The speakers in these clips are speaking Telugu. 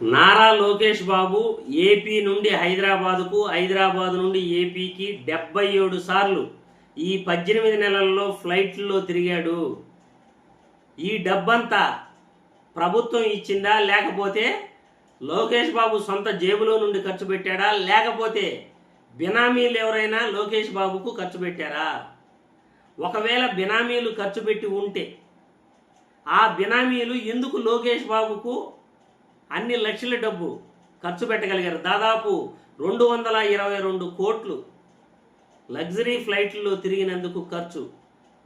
నారా లోకేష్ బాబు ఏపీ నుండి హైదరాబాదుకు హైదరాబాద్ నుండి ఏపీకి డెబ్బై ఏడు సార్లు ఈ పద్దెనిమిది నెలల్లో ఫ్లైట్లో తిరిగాడు. ఈ డబ్బంతా ప్రభుత్వం ఇచ్చిందా లేకపోతే లోకేష్ బాబు సొంత జేబులో నుండి ఖర్చు పెట్టాడా లేకపోతే బినామీలు ఎవరైనా లోకేష్ బాబుకు ఖర్చు పెట్టారా? ఒకవేళ బినామీలు ఖర్చు పెట్టి ఉంటే ఆ బినామీలు ఎందుకు లోకేష్ బాబుకు అన్ని లక్షల డబ్బు ఖర్చు పెట్టగలిగారు. దాదాపు రెండు వందల ఇరవై రెండు కోట్లు లగ్జరీ ఫ్లైట్లో తిరిగినందుకు ఖర్చు.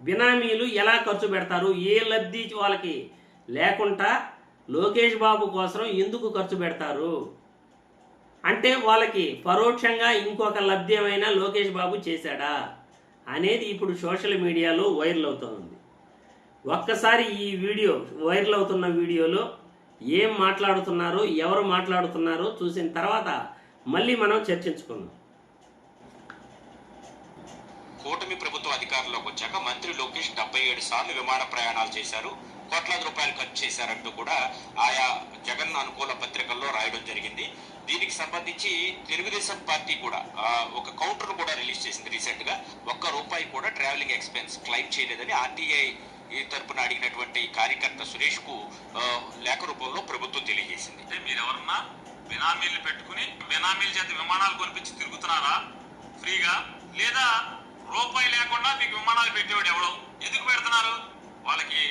బినామీలు ఎలా ఖర్చు పెడతారు? ఏ లబ్ధి వాళ్ళకి లేకుండా లోకేష్ బాబు కోసం ఎందుకు ఖర్చు పెడతారు? అంటే వాళ్ళకి పరోక్షంగా ఇంకొక లబ్ధి ఏమైనా లోకేష్ బాబు చేశాడా అనేది ఇప్పుడు సోషల్ మీడియాలో వైరల్ అవుతోంది. ఒక్కసారి ఈ వీడియో వైరల్ అవుతున్న వీడియోలో ఏం మాట్లాడుతున్నారు ఎవరు మాట్లాడుతున్నారు చూసిన తర్వాత మళ్ళీ మనం చర్చించుకుందాం. కూటమి ప్రభుత్వ అధికారంలోకి వచ్చాక మంత్రి లోకేష్ డెబ్బై ఏడు సార్లు విమాన ప్రయాణాలు చేశారు కోట్లాది రూపాయలు ఖర్చు చేశారంటూ కూడా ఆయా జగన్ అనుకూల పత్రికల్లో రాయడం జరిగింది. దీనికి సంబంధించి తెలుగుదేశం పార్టీ కూడా ఒక కౌంటర్ కూడా రిలీజ్ చేసింది రీసెంట్గా ఒక్క రూపాయి కూడా ట్రావెలింగ్ ఎక్స్పెన్స్ క్లెయిమ్ చేయలేదని ఆర్టీఐ ఈ తరపున అడిగినటువంటి కార్యకర్త సురేష్కు లేఖ రూపంలో ప్రభుత్వం తెలియజేసింది. అంటే మీరు ఎవరన్నా బినామీలు పెట్టుకుని బినామీల చేత విమానాలు కొనిపించి తిరుగుతున్నారా? ఫ్రీగా? లేదా రూపాయి లేకుండా మీకు విమానాలు పెట్టేవాడు ఎవడో? ఎందుకు పెడుతున్నారు? వాళ్ళకి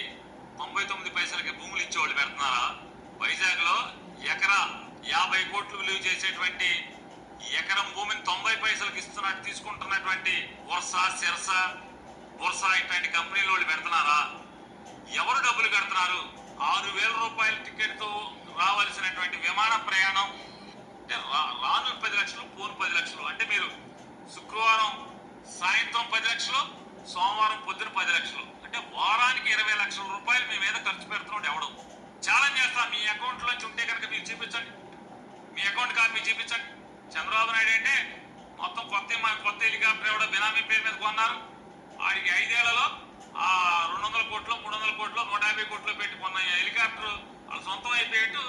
తొంభై తొమ్మిది పైసలకి భూములు ఇచ్చేవాళ్ళు పెడుతున్నారా? వైజాగ్లో ఎకరా యాభై కోట్లు విలువ చేసేటువంటి ఎకరం భూమిని తొంభై పైసలకి ఇస్తున్నట్టు తీసుకుంటున్నటువంటి వర్ష సిరస బుర్సా ఇట్లాంటి కంపెనీలు వాళ్ళు పెడుతున్నారా? ఎవరు డబ్బులు కడుతున్నారు? ఆరు వేల రూపాయల టికెట్తో రావాల్సినటువంటి విమాన ప్రయాణం. అంటే రా- రాను పది లక్షలు పోను పది లక్షలు. అంటే మీరు శుక్రవారం సాయంత్రం పది లక్షలు సోమవారం పొద్దున పది లక్షలు. అంటే వారానికి ఇరవై లక్షల రూపాయలు మీ మీద ఖర్చు పెడుతున్నాడు ఎవడు? ఛాలెంజ్ చేస్తా మీ అకౌంట్లోంచి ఉంటే కనుక మీరు చూపించండి. మీ అకౌంట్ కాపీ చూపించండి. చంద్రబాబు నాయుడు అంటే మొత్తం కొత్త మా కొత్త హెలికాప్టర్ ఎవడో బినామీ పేరు మీద కొన్నారు. ఆడికి ఐదేళ్ళలో ఆ రెండు వందల కోట్లు మూడు వందల కోట్లు నూట యాభై కోట్లు పెట్టి కొన్న ఈ హెలికాప్టర్ వాళ్ళ సొంతం అయిపోయేట్టు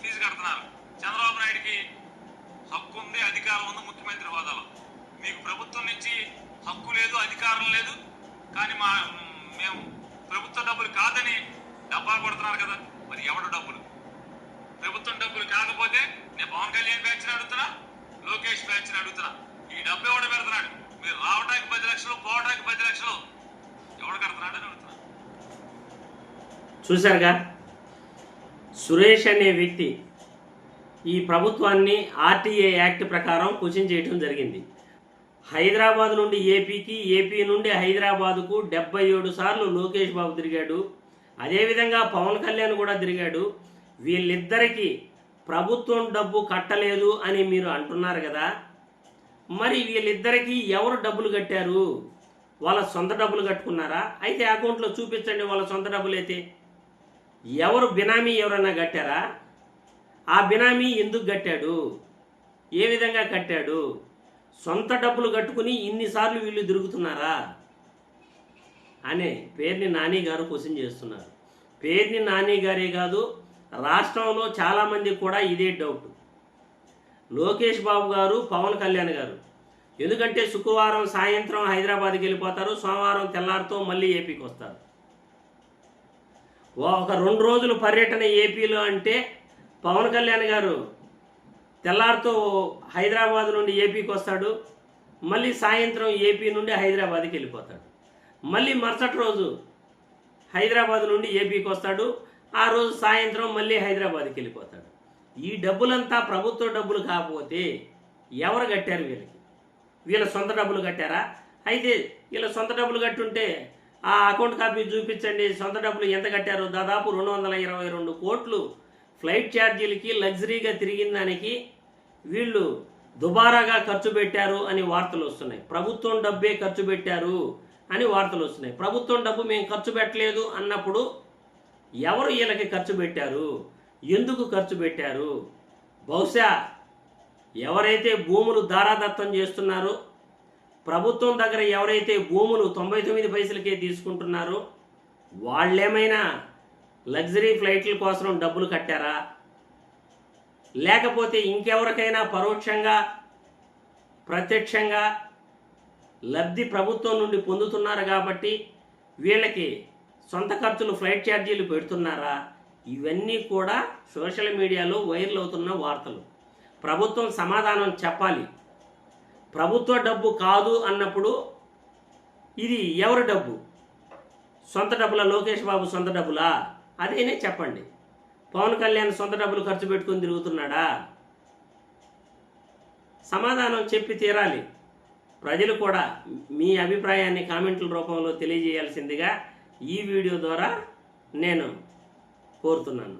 ఫీజు కడుతున్నారు. చంద్రబాబు నాయుడికి హక్కు ఉంది అధికారం ఉంది ముఖ్యమంత్రి హోదాలో. మీకు ప్రభుత్వం నుంచి హక్కు లేదు అధికారం లేదు కానీ మా మేము ప్రభుత్వ డబ్బులు కాదని డబ్బాలు కొడుతున్నారు కదా మరి ఎవడు డబ్బులు? ప్రభుత్వం డబ్బులు కాకపోతే నేను పవన్ కళ్యాణ్ బ్యాచ్ని అడుగుతున్నా లోకేష్ బ్యాచ్ని అడుగుతున్నా. ఈ డబ్బు ఎవడు పెడుతున్నాడు? మీరు రావడానికి పది లక్షలు పది లక్షలు. ఎవడు అడుగుతున్నా. చూశారుగా? సురేష్ అనే వ్యక్తి ఈ ప్రభుత్వాన్ని ఆర్టీఏ యాక్ట్ ప్రకారం క్వశ్చన్ చేయటం జరిగింది. హైదరాబాద్ నుండి ఏపీకి ఏపీ నుండి హైదరాబాదుకు డెబ్బై ఏడు సార్లు లోకేష్ బాబు తిరిగాడు. అదేవిధంగా పవన్ కళ్యాణ్ కూడా తిరిగాడు. వీళ్ళిద్దరికీ ప్రభుత్వం డబ్బు కట్టలేదు అని మీరు అంటున్నారు కదా. మరి వీళ్ళిద్దరికీ ఎవరు డబ్బులు కట్టారు? వాళ్ళ సొంత డబ్బులు కట్టుకున్నారా? అయితే అకౌంట్లో చూపించండి వాళ్ళ సొంత డబ్బులు అయితే ఎవరు బినామీ ఎవరన్నా కట్టారా? ఆ బినామీ ఎందుకు కట్టాడు? ఏ విధంగా కట్టాడు? సొంత డబ్బులు కట్టుకుని ఇన్నిసార్లు వీళ్ళు తిరుగుతున్నారా? అనే పేర్ని నాని గారు క్వశ్చన్ చేస్తున్నారు. పేర్ని నాని గారే కాదు రాష్ట్రంలో చాలామంది కూడా ఇదే డౌట్. లోకేష్ బాబు గారు పవన్ కళ్యాణ్ గారు. ఎందుకంటే శుక్రవారం సాయంత్రం హైదరాబాద్కి వెళ్ళిపోతారు సోమవారం తెల్లారితో మళ్ళీ ఏపీకి వస్తారు. ఒక రెండు రోజులు పర్యటన ఏపీలో అంటే పవన్ కళ్యాణ్ గారు తెల్లారితో హైదరాబాద్ నుండి ఏపీకి వస్తాడు మళ్ళీ సాయంత్రం ఏపీ నుండి హైదరాబాద్కి వెళ్ళిపోతాడు. మళ్ళీ మరుసటి రోజు హైదరాబాద్ నుండి ఏపీకి వస్తాడు ఆ రోజు సాయంత్రం మళ్ళీ హైదరాబాద్కి వెళ్ళిపోతాడు. ఈ డబ్బులంతా ప్రభుత్వ డబ్బులు కాకపోతే ఎవరు కట్టారు వీళ్ళకి? వీళ్ళ సొంత డబ్బులు కట్టారా? అయితే వీళ్ళ సొంత డబ్బులు కట్టుంటే ఆ అకౌంట్ కాపీ చూపించండి. సొంత డబ్బులు ఎంత కట్టారు? దాదాపు రెండు వందల ఇరవై రెండు కోట్లు ఫ్లైట్ ఛార్జీలకి లగ్జరీగా తిరిగిన దానికి వీళ్ళు దుబారాగా ఖర్చు పెట్టారు అని వార్తలు వస్తున్నాయి. ప్రభుత్వం డబ్బే ఖర్చు పెట్టారు అని వార్తలు వస్తున్నాయి. ప్రభుత్వం డబ్బు మేము ఖర్చు పెట్టలేదు అన్నప్పుడు ఎవరు వీళ్ళకి ఖర్చు పెట్టారు? ఎందుకు ఖర్చు పెట్టారు? బహుశా ఎవరైతే భూములు ధారాదత్తం చేస్తున్నారో ప్రభుత్వం దగ్గర ఎవరైతే భూములు తొంభై తొమ్మిది పైసలకే తీసుకుంటున్నారో వాళ్ళేమైనా లగ్జరీ ఫ్లైట్ల కోసం డబ్బులు కట్టారా? లేకపోతే ఇంకెవరికైనా పరోక్షంగా ప్రత్యక్షంగా లబ్ధి ప్రభుత్వం నుండి పొందుతున్నారు కాబట్టి వీళ్ళకి సొంత ఖర్చులు ఫ్లైట్ ఛార్జీలు పెడుతున్నారా? ఇవన్నీ కూడా సోషల్ మీడియాలో వైరల్ అవుతున్న వార్తలు. ప్రభుత్వం సమాధానం చెప్పాలి. ప్రభుత్వ డబ్బు కాదు అన్నప్పుడు ఇది ఎవరి డబ్బు? సొంత డబ్బులా లోకేష్ బాబు సొంత డబ్బులా? అదేనే చెప్పండి. పవన్ కళ్యాణ్ సొంత డబ్బులు ఖర్చు పెట్టుకొని తిరుగుతున్నాడా? సమాధానం చెప్పి తీరాలి. ప్రజలు కూడా మీ అభిప్రాయాన్ని కామెంట్ల రూపంలో తెలియజేయాల్సిందిగా ఈ వీడియో ద్వారా నేను కోరుతున్నాను.